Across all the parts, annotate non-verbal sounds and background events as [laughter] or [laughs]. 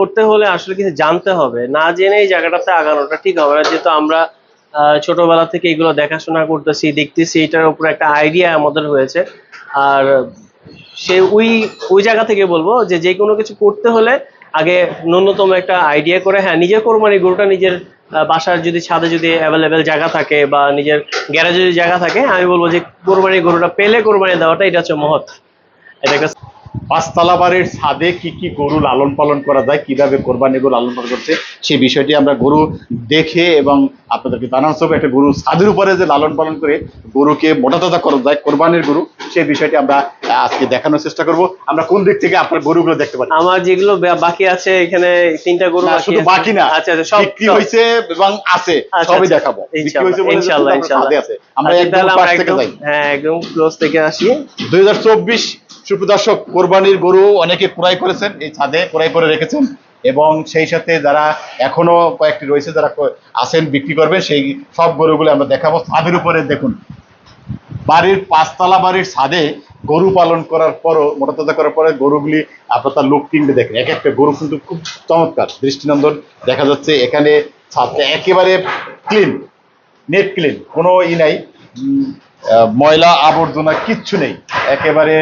করতে হলে আসলে কিছু জানতে হবে। না জেনে এই জায়গাটাতে আগানোটা ঠিক হবে না। যেহেতু আমরা ছোটবেলা থেকে এগুলো দেখাশোনা করতেছি, দেখতেছি, এটার উপর একটা আইডিয়া আমাদের হয়েছে। আর সে ওই ওই জায়গা থেকে বলব যে যে কোনো কিছু করতে হলে আগে ন্যূনতম একটা আইডিয়া করে হ্যাঁ নিজের কোরবানি গরুটা নিজের বাসার যদি ছাদে যদি অ্যাভেলেবেল জায়গা থাকে বা নিজের গ্যারেজে যদি জায়গা থাকে, আমি বলব যে কোরবানি গরুটা পেলে কোরবানি দেওয়াটা, এটা হচ্ছে মহৎ। এটা পাঁচতলা বাড়ির ছাদে কি কি গরু লালন পালন করা যায় কীভাবে কোরবানি গরু লালন পালন করছে সেই বিষয়টি আমরা গরু দেখে এবং আপনাদেরকে জানানো হবে। একটা গরু ছাদের উপরে যে লালন পালন করে গরুকে মোটা তাজা করা যায় কোরবানির গরু সেই বিষয়টি আমরা আজকে দেখানোর চেষ্টা করব। আমরা কোন দিক থেকে আপনার গরুগুলো দেখতে পারি আমার যেগুলো বাকি আছে এখানে তিনটা গরু শুধু বাকি না আচ্ছা আচ্ছা সব বিক্রি হয়েছে এবং আছে আচ্ছা, সবই আচ্ছা। দেখাবো। বিক্রি ইনশাআল্লাহ, হয়েছে ইনশাআল্লাহ, আমরা ইনশাআল্লাহ। আমরা আচ্ছা, একদম পাশ থেকে যাই। হ্যাঁ একদম ক্লোজ থেকে আসি। দুই হাজার চব্বিশ সুপ্রদর্শক কোরবানির গরু অনেকে ক্রয় করেছেন, এই ছাদে ক্রয় করে রেখেছেন এবং সেই সাথে যারা এখনও কয়েকটি রয়েছে যারা আসেন বিক্রি করবেন, সেই সব গরুগুলো আমরা দেখাবো। ছাদের উপরে দেখুন, বাড়ির পাঁচতলা বাড়ির ছাদে গরু পালন করার পরও, মোটা তাজা করার পরে গরুগুলি আপনার তার লুক কিনবে দেখেন। এক একটা গরু কিন্তু খুব চমৎকার, দৃষ্টিনন্দন দেখা যাচ্ছে। এখানে ছাদটা একেবারে ক্লিন নেট ক্লিন কোনো ই নাই। ময়লা আবর্জনা কিচ্ছু নেই। একেবারে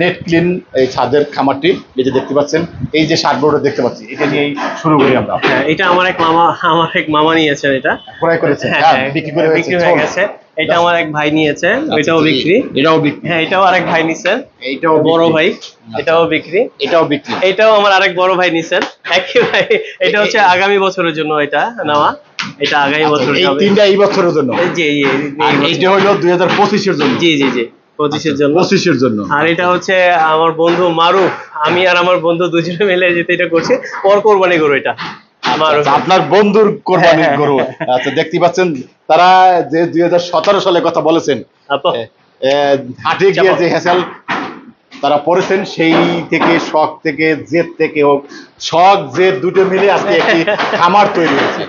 নেট ক্লিন এই ছাদের খামারটি এই যে দেখতে পাচ্ছেন এই যে সারগুলো দেখতে পাচ্ছি এটা নিয়েই শুরু করি আমরা। হ্যাঁ এটা আমার এক মামা আমার এক মামা নিয়েছেন এটা। ক্রয় করেছেন হ্যাঁ হ্যাঁ, বিক্রি করে বিক্রি হয়ে গেছে। এটা আমার এক ভাই নিয়েছে এটাও আচ্ছা, বিক্রি। এটাও বিক্রি। হ্যাঁ এটাও আরেক ভাই নিছেন। এইটাও বড় ভাই আচ্ছা। এটাও বিক্রি। এটাও বিক্রি। এটাও আমার আরেক বড় ভাই নিছেন। একই ভাই এটা হচ্ছে আগামী বছরের জন্য এটা নেওয়া। এটা আগামী আচ্ছা, বছর এই তিনটা এই বছরের জন্য? এই যে এই- এই- আর এই বছর। এইটা হলো দুই হাজার পঁচিশের জন্য। জি জি জি পঁচিশের জন্য। পঁচিশের জন্য। আর এটা হচ্ছে আমার বন্ধু মারুফ। আমি আর আমার বন্ধু দুজনে মিলে যেতে এটা করছি। পর কোরবানি গরু এটা। আমার আচ্ছা, আপনার বন্ধুর কোরবানির হ্যাঁ, গরু। আচ্ছা দেখতে পাচ্ছেন তারা যে দুই হাজার সতেরো সালে কথা বলেছেন হাটে গিয়ে যে হেসাল তারা পড়েছেন সেই থেকে শখ থেকে জেদ থেকে হোক শখ জেদ দুটো মিলে আজকে একটি খামার তৈরি হয়েছে।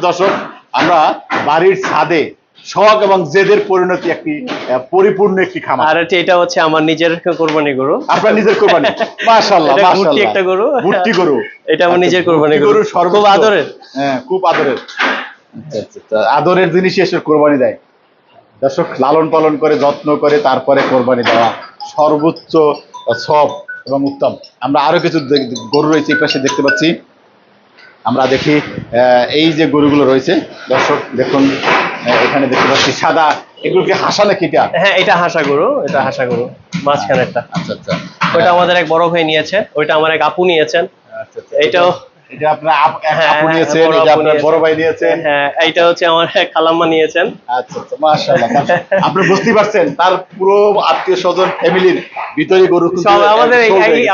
দর্শক আমরা বাড়ির ছাদে শখ এবং জেদের পরিণতি একটি পরিপূর্ণ একটি খামার। আর এটা হচ্ছে আমার নিজের কোরবানি গরু। আপনার নিজের কোরবানি? মাশাআল্লাহ মাশাআল্লাহ। একটা গরু। ভুট্টি গরু। এটা আমার আচ্ছা, নিজের কোরবানি গরু। খুব আদরের। হ্যাঁ খুব আদরের। আচ্ছা, আচ্ছা, আচ্ছা। আদরের জিনিসই এসে কোরবানি দেয়। দর্শক লালন পালন করে যত্ন করে তারপরে কোরবানি দেওয়া সর্বোচ্চ সব এবং উত্তম। আমরা আরও কিছু গরু রয়েছে এই পাশে দেখতে পাচ্ছি। আমরা দেখি আহ, এই যে গরুগুলো রয়েছে দর্শক দেখুন এখানে দেখতে পাচ্ছি সাদা এগুলোকে হাসা নাকি এটা? হ্যাঁ এটা হাসা গরু এটা হাসা গরু মাঝখানে একটা। আচ্ছা আচ্ছা। ওইটা আমাদের এক বড় ভাই নিয়েছে ওইটা আমার এক আপু নিয়েছেন। আচ্ছা, আচ্ছা। এটাও এটা আপনার আপ- হ্যাঁ, আপু হ্যাঁ, নিয়েছেন বড় এটা আপনার বড় ভাই নিয়েছেন হ্যাঁ এইটা হচ্ছে আমার খালাম্মা নিয়েছেন আচ্ছা আচ্ছা মাশাআল্লাহ। আপনি বুঝতে পারছেন তার পুরো আত্মীয় স্বজন ফ্যামিলির ভিতরে গরু আমাদের।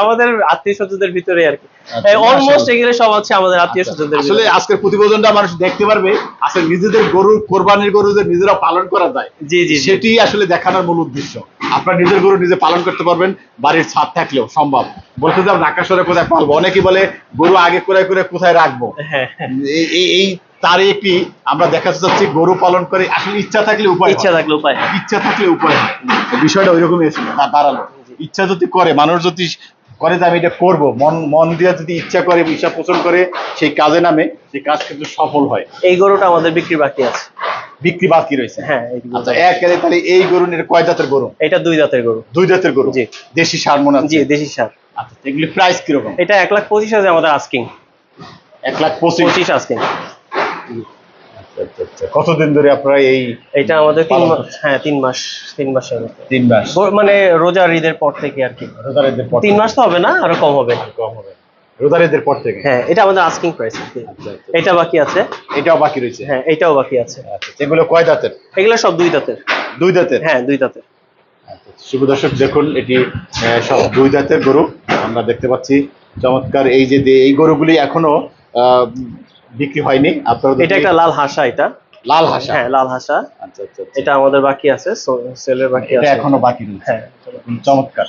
আমাদের আত্মীয় স্বজনদের ভিতরে আর কি অলমোস্ট মাশাআল্লাহ। এগুলো সব হচ্ছে আমাদের আত্মীয় স্বজনদের আসলে আজকের প্রতিবেদনটা মানুষ দেখতে পারবে আসলে নিজেদের গরু কোরবানির গরু যে নিজেরা পালন করা যায় জি জি সেটি আসলে দেখানোর মূল উদ্দেশ্য। আপনার নিজের গরু নিজে পালন করতে পারবেন বাড়ির ছাদ থাকলেও সম্ভব। বলতে ঢাকা শহরে কোথায় পালবো? বলে গরু আগে করে করে কোথায় রাখব? হ্যাঁ। এই- তার একটি আমরা দেখাতে চাচ্ছি গরু পালন করে আসলে ইচ্ছা থাকলে উপায় ইচ্ছা থাকলে উপায় ইচ্ছা থাকলে উপায় বিষয়টা ওইরকমই দাঁড়াল। ইচ্ছা যদি করে মানুষ যদি করে যে আমি এটা করব। মন মন দিয়ে যদি ইচ্ছা করে ইচ্ছা পোষণ করে সেই কাজে নামে সেই কাজ কিন্তু সফল হয়। এই গরুটা আমাদের বিক্রি বাকি আছে। বিক্রি বাকি রয়েছে? হ্যাঁ। আচ্ছা একেবারে তাহলে এই গরু নিয়ে কয় জাতের গরু? এটা দুই জাতের গরু। দুই জাতের গরু? জি। দেশি সার মনে আছে জি দেশি সার। আচ্ছা এগুলি প্রাইস কীরকম? এটা এক লাখ পঁচিশ হাজার আমাদের আস্কিং এক লাখ পঁচিশ। পঁচিশ আস্কিং। কতদিন ধরে আপনারা এই এটা আমাদের তিন মাস হ্যাঁ তিন মাস তিন মাসের তিন মাস। মানে রোজার ঈদের পর থেকে আর কি। রোজারেদের পর তিন মাস তো হবে না আরও কম হবে। কম হবে। রোজারেদের পর থেকে? হ্যাঁ এটা আমাদের আস্কিং প্রাইস আচ্ছা, আচ্ছা। এটা বাকি আছে। এটাও বাকি রয়েছে? হ্যাঁ এটাও বাকি আছে। আচ্ছা এগুলো কয় দাঁতের? এগুলো সব দুই দাঁতের। দুই দাঁতের? হ্যাঁ দুই দাঁতের। আচ্ছা, শুভ দর্শক দেখুন এটি সব দুই দাঁতের গরু। আমরা দেখতে পাচ্ছি চমৎকার। এই যে এই গরুগুলি এখনও আহ, বিক্রি হয়নি। আপনারা এটা একটা লাল হাসা এটা। লাল হাসা? হ্যাঁ লাল হাসা। আচ্ছা আচ্ছা আচ্ছা। এটা আমাদের বাকি আছে সেলের বাকি আছে। এটা এখনও বাকি রয়েছে। হ্যাঁ। চমৎকার।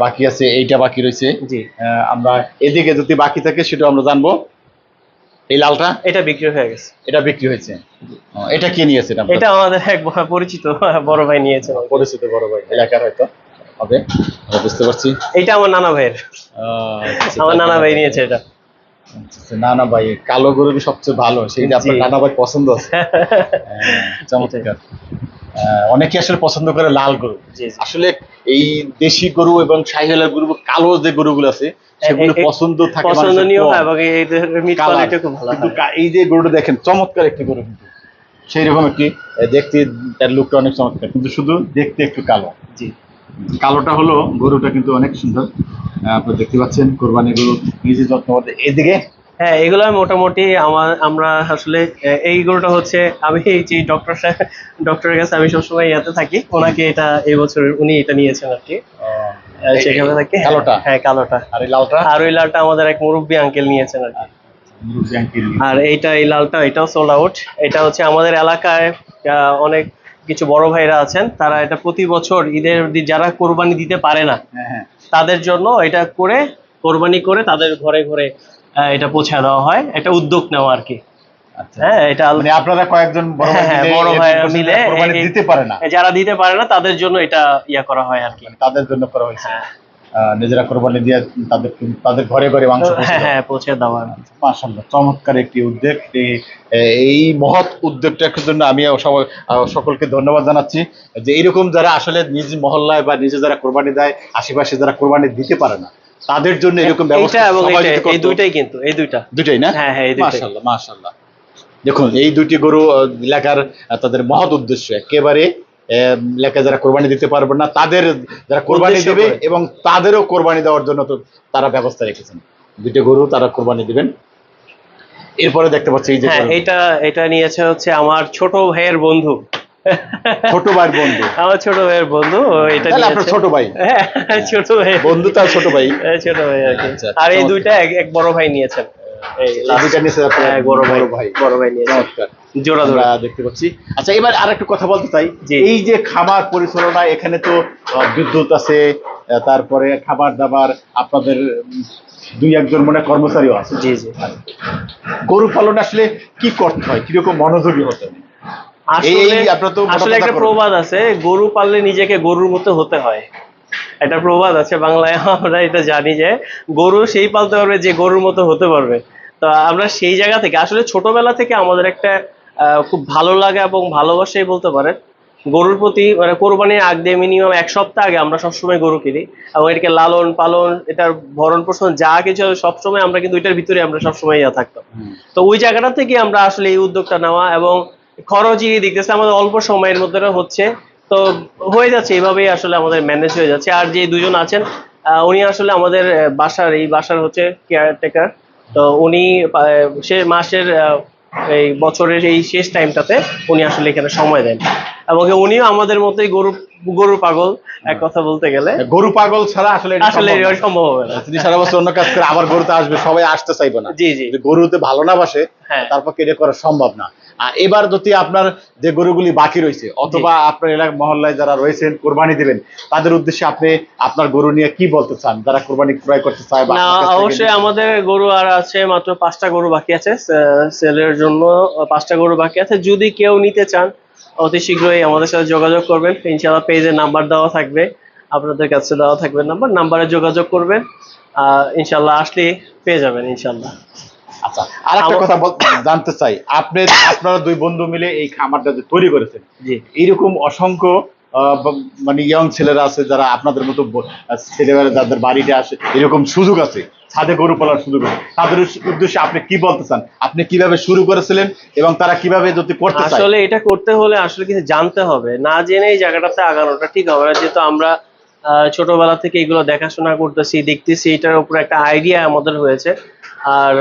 বাকি আছে এইটা বাকি রয়েছে। জি। আমরা এদিকে যদি বাকি থাকে সেটা আমরা জানব। এই লালটা? এটা বিক্রি হয়ে গেছে। এটা বিক্রি হয়েছে। এটা কে নিয়েছে এটা এটা আমাদের এক পরিচিত বড় ভাই নিয়েছে। পরিচিত বড় ভাই। এলাকার হয়তো। হবে। বুঝতে পারছি। এটা আমার নানা ভাইয়ের। আমার নানা ভাই নিয়েছে এটা। না না ভাই কালো গরুই সবচেয়ে ভালো? সেইটা আপনার নানা ভাই পছন্দ আছে। [laughs] হ্যাঁ, চমৎকার। অনেকে আসলে পছন্দ করে লাল গরু। আসলে এই দেশি গরু এবং গরু কালো যে গরুগুলো আছে সেগুলো পছন্দ থাকে পছন্দনীয় মানুষের কম। এবং মিট কোয়ালিটি খুব ভালো কিন্তু এই যে গরুটা দেখেন চমৎকার একটি গরু কিন্তু। সেই রকম একটি দেখতে তার লুকটা অনেক চমৎকার। কিন্তু শুধু দেখতে একটু কালো। জি। কালোটা হলো গরুটা কিন্তু অনেক সুন্দর। আপনারা দেখতে পাচ্ছেন কোরবানি গরু নিজে যত্ন করতে। এদিকে? হ্যাঁ এগুলো মোটামুটি আমার আমরা আসলে এই গরুটা হচ্ছে আমি এই যে ডক্টর ডক্টরের কাছে আমি সবসময় ইয়াতে থাকি ওনাকে এটা এই বছর উনি এটা নিয়েছেন আর কি। সেখানে থাকি। কালোটা? হ্যাঁ কালোটা। আর এই লালটা? আর ওই লালটা আমাদের এক মুরব্বী আঙ্কেল নিয়েছেন আর কি। আর এইটা এই লালটা এটাও সোল্ড আউট এটা হচ্ছে আমাদের এলাকায় অনেক কিছু বড় ভাইরা আছেন তারা এটা প্রতি বছর ঈদের যারা কোরবানি দিতে পারে না হ্যাঁ হ্যাঁ। তাদের জন্য এটা করে কোরবানি করে তাদের ঘরে ঘরে এটা পৌঁছে দেওয়া হয়। একটা উদ্যোগ নেওয়া আর কি। আচ্ছা। হ্যাঁ এটা মানে আপনারা কয়েকজন বড় ভাই হ্যাঁ, মিলে দিতে পারে না। যারা দিতে পারে না তাদের জন্য এটা ইয়া করা হয় আর কি। মানে তাদের জন্য করা হয়েছে। হ্যাঁ। নিজেরা কোরবানি দিয়ে তাদের তাদের ঘরে ঘরে মাংস হ্যাঁ হ্যাঁ পৌঁছে দেওয়া। মাশাল্লাহ চমৎকার একটি উদ্যোগ। এই- মহৎ উদ্যোগটার জন্য আমি সকলকে ধন্যবাদ জানাচ্ছি যে এইরকম যারা আসলে নিজ মহল্লায় বা নিজে যারা কোরবানি দেয় আশেপাশে যারা কোরবানি দিতে পারে না তাদের জন্য এরকম ব্যবস্থা এই দুইটাই কিন্তু এই দুইটা। দুটাই না? হ্যাঁ, হ্যাঁ, এই দুইটাই। দেখুন এই দুইটি গরু এলাকার তাদের মহৎ উদ্দেশ্য একেবারে এলাকায় যারা কোরবানি দিতে পারবে না তাদের যারা কোরবানি দেবে এবং তাদেরও কোরবানি দেওয়ার জন্য তো তারা ব্যবস্থা রেখেছেন। দুইটি গরু তারা কোরবানি দিবেন। এরপরে দেখতে পাচ্ছি এই যে হ্যাঁ এটা এটা নিয়েছে হচ্ছে আমার ছোট ভাইয়ের বন্ধু। ছোট ভাইয়ের বন্ধু। [laughs] আমার ছোট ভাইয়ের বন্ধু এটা আপনার ছোট ভাই। [laughs] হ্যাঁ, ছোট ভাই। বন্ধু তার ছোট ভাই। হ্যাঁ, ছোট ভাই আর আচ্ছা, আর এই দুইটা এক বড় ভাই নিয়েছেন। এই এই নিচে আপনার বড় ভাই। বড় ভাই। বড় ভাই জোড়া আমরা দেখতে পাচ্ছি। আচ্ছা এবার আর একটু কথা বলতে চাই এই যে খাবার পরিচালনা এখানে তো বিদ্যুৎ আছে তারপরে খাবার দাবার আপনাদের দুই একজন মনে কর্মচারীও আছে। জি জি। গরু পালন আসলে কি করতে হয়? কীরকম মনোযোগী হতে হয়? আসলে একটা প্রবাদ আছে গরু পাললে নিজেকে গরুর মতো হতে হয়। একটা প্রবাদ আছে বাংলায় আমরা এটা জানি যে গরু সেই পালতে পারবে যে গরুর মতো হতে পারবে। তো আমরা সেই জায়গা থেকে আসলে ছোটবেলা থেকে আমাদের একটা আহ, খুব ভালো লাগা এবং ভালোবাসাই বলতে পারেন গরুর প্রতি মানে কোরবানির আগ দিয়ে মিনিমাম এক সপ্তাহ আগে আমরা সবসময় গরু কিনি এবং এটাকে লালন পালন এটার ভরণ পোষণ যা কিছু সবসময় আমরা কিন্তু এটার ভিতরে আমরা সবসময় ইয়া থাকতাম। তো ওই জায়গাটা থেকে আমরা আসলে এই উদ্যোগটা নেওয়া এবং খরচই দেখতেছে আমাদের অল্প সময়ের মধ্যে হচ্ছে তো হয়ে যাচ্ছে এইভাবেই আসলে আমাদের ম্যানেজ হয়ে যাচ্ছে। আর যে দুজন আছেন আহ, উনি আসলে আমাদের বাসার এই বাসার হচ্ছে কেয়ারটেকার তো উনি সে মাসের এই বছরের এই শেষ টাইমটাতে উনি আসলে এখানে সময় দেন। এবং উনিও আমাদের মতোই গরু গরু পাগল এক কথা বলতে গেলে। গরু পাগল ছাড়া আসলে আসলে সম্ভব হবে না। তিনি সারা বছর অন্য কাজ করে আবার গরুতে আসবে সবাই আসতে চাইবে না। জি জি। গরুতে ভালো না বাসে হ্যাঁ। তারপর কেটে করা সম্ভব না। এবার যদি আপনার যে গরুগুলি বাকি রয়েছে অথবা আপনার এলাকা মহল্লায় যারা রয়েছেন কোরবানি দিবেন তাদের উদ্দেশ্যে আপনি আপনার গরু নিয়ে কি বলতে চান? যারা কোরবানি ক্রয় করতে চায় না অবশ্যই আমাদের গরু আর আছে মাত্র পাঁচটা গরু বাকি আছে সেলের জন্য পাঁচটা গরু বাকি আছে। যদি কেউ নিতে চান অতি শীঘ্রই আমাদের সাথে যোগাযোগ করবেন। ইনশাআল্লাহ পেজে নাম্বার দেওয়া থাকবে আপনাদের কাছে দেওয়া থাকবে নাম্বার। নাম্বারে যোগাযোগ করবেন আহ, ইনশাআল্লাহ আসলে পেয়ে যাবেন ইনশাআল্লাহ। আচ্ছা আর একটা কথা জানতে চাই। আপনি আপনারা দুই বন্ধু মিলে এই খামারটা যে তৈরি করেছেন এইরকম অসংখ্য মানে ইয়ং ছেলেরা আছে যারা আপনাদের মতো ছেলেমেয়েরা যাদের বাড়িতে আসে এরকম সুযোগ আছে ছাদে গরু পালার সুযোগ আছে। তাদের উদ্দেশ্যে আপনি কি বলতে চান? আপনি কীভাবে শুরু করেছিলেন এবং তারা কীভাবে যদি করতে চায়? আসলে এটা করতে হলে আসলে কিছু জানতে হবে। না জেনে এই জায়গাটাতে আগানোটা ঠিক হবে না। যেহেতু আমরা আহ, ছোটবেলা থেকে এগুলো দেখাশোনা করতেছি দেখতেছি এটার উপর একটা আইডিয়া আমাদের হয়েছে। আর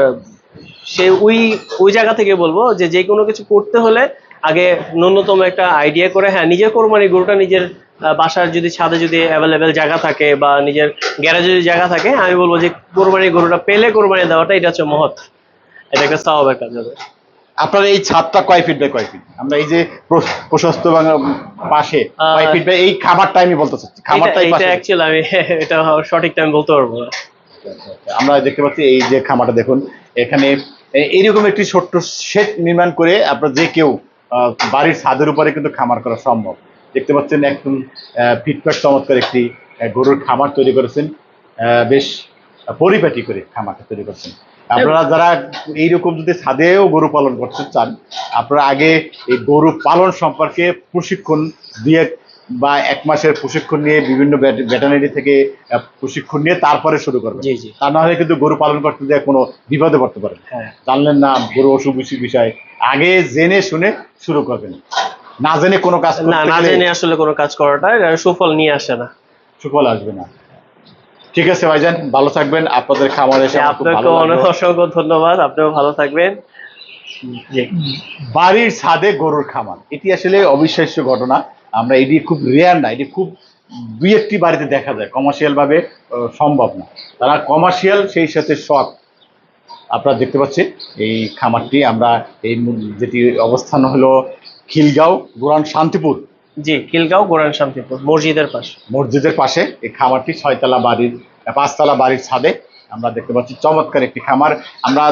সে ওই ওই জায়গা থেকে বলব যে যে কোনো কিছু করতে হলে আগে ন্যূনতম একটা আইডিয়া করে হ্যাঁ নিজের কোরবানি গরুটা নিজের বাসার যদি ছাদে যদি অ্যাভেলেবেল জায়গা থাকে বা নিজের গ্যারেজে যদি জায়গা থাকে আমি বলব যে কোরবানি গরুটা পেলে কোরবানি দেওয়াটা এটা হচ্ছে মহৎ। এটা একটা স্বভাবের কাজ হবে আপনার এই ছাদটা কয় ফিট বাই কয় ফিট আমরা এই যে প্রশস্ত বাংলা পাশে কয় ফিট বাই এই খাবারটা আমি বলতে চাচ্ছি খামারটাই এটা অ্যাকচুয়ালি আমি [laughs] এটা সঠিক টাইম বলতে পারব না। আমরা দেখতে পাচ্ছি এই যে খামারটা দেখুন এখানে এইরকম একটি ছোট্ট শেড নির্মাণ করে আপনার যে কেউ বাড়ির ছাদের উপরে কিন্তু খামার করা সম্ভব। দেখতে পাচ্ছেন একদম ফিটফাট চমৎকার একটি গরুর খামার তৈরি করেছেন বেশ পরিপাটি করে খামারটা তৈরি করছেন। আপনারা যারা এইরকম যদি ছাদেও গরু পালন করতে চান, আপনারা আগে এই গরু পালন সম্পর্কে প্রশিক্ষণ দিয়ে বা এক মাসের প্রশিক্ষণ নিয়ে বিভিন্ন ভেটেনারি থেকে প্রশিক্ষণ নিয়ে তারপরে শুরু জি তা না হলে কিন্তু গরু পালন করতে গিয়ে কোনো বিপদে পড়তে পারেন হ্যাঁ। জানলেন না গরু অসুখ বিসুখ বিষয়। আগে জেনে শুনে শুরু করবেন। না জেনে কোনো কাজ না না জেনে আসলে কোনো কাজ করাটা সুফল নিয়ে আসে না। সুফল আসবে না। ঠিক আছে ভাইজান ভালো থাকবেন। আপনাদের খামারে এসে আপনাকে অনেক অসংখ্য ধন্যবাদ। আপনিও ভালো থাকবেন। বাড়ির ছাদে গরুর খামার। এটি আসলে অবিশ্বাস্য ঘটনা। আমরা এটি খুব রেয়ার না এটি খুব দুই একটি বাড়িতে দেখা যায় কমার্শিয়াল ভাবে সম্ভব না। তারা কমার্শিয়াল সেই সাথে শখ আপনারা দেখতে পাচ্ছেন এই খামারটি আমরা এই যেটি অবস্থান হলো খিলগাঁও গোরান শান্তিপুর। জি খিলগাঁও গোরান শান্তিপুর মসজিদের পাশে। মসজিদের পাশে এই খামারটি ছয়তলা বাড়ির পাঁচতলা বাড়ির ছাদে। আমরা দেখতে পাচ্ছি চমৎকার একটি খামার। আমরা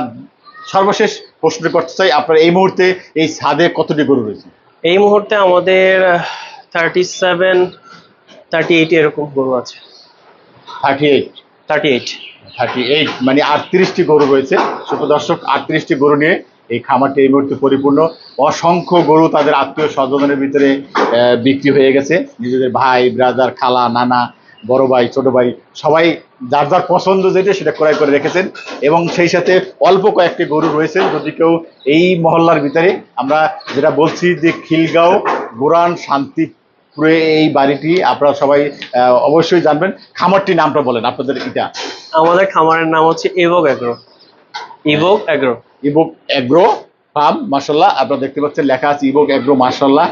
সর্বশেষ প্রশ্ন করতে চাই আপনার এই মুহূর্তে এই ছাদে কতটি গরু রয়েছে? এই মুহূর্তে আমাদের থার্টি সেভেন থার্টি এইট এরকম গরু আছে। Thirty eight thirty eight thirty eight মানে আটত্রিশটি গরু রয়েছে। সুপ্র দর্শক আটত্রিশটি গরু নিয়ে এই খামারটি এই মুহূর্তে পরিপূর্ণ। অসংখ্য গরু তাদের আত্মীয় স্বজনের ভিতরে বিক্রি হয়ে গেছে। নিজেদের ভাই ব্রাদার খালা নানা বড় ভাই ছোট ভাই সবাই যার যার পছন্দ যেটা সেটা ক্রয় করে রেখেছেন। এবং সেই সাথে অল্প কয়েকটি গরু রয়েছে। যদি কেউ এই মহল্লার ভিতরে আমরা যেটা বলছি যে খিলগাঁও গোরান শান্তিপুরে এই বাড়িটি আপনারা সবাই অবশ্যই জানবেন। খামারটির নামটা বলেন আপনাদের এটা। আমাদের খামারের নাম হচ্ছে Evoke agro. Evoke agro. Evoke agro farm মাসাল্লাহ আপনারা দেখতে পাচ্ছেন লেখা আছে ইবুক এগ্রো মাসাল্লাহ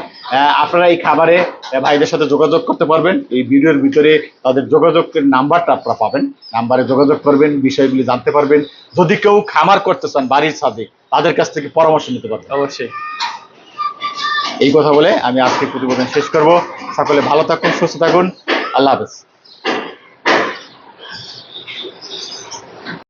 আপনারা এই খাবারে ভাইদের সাথে যোগাযোগ করতে পারবেন। এই ভিডিওর ভিতরে তাদের যোগাযোগের নাম্বারটা আপনারা পাবেন। নাম্বারে যোগাযোগ করবেন বিষয়গুলি জানতে পারবেন। যদি কেউ খামার করতে চান বাড়ির ছাদে তাদের কাছ থেকে পরামর্শ নিতে পারবেন। অবশ্যই। এই কথা বলে আমি আজকে প্রতিবেদন শেষ করব। সকলে ভালো থাকুন, সুস্থ থাকুন। আল্লাহ হাফেজ।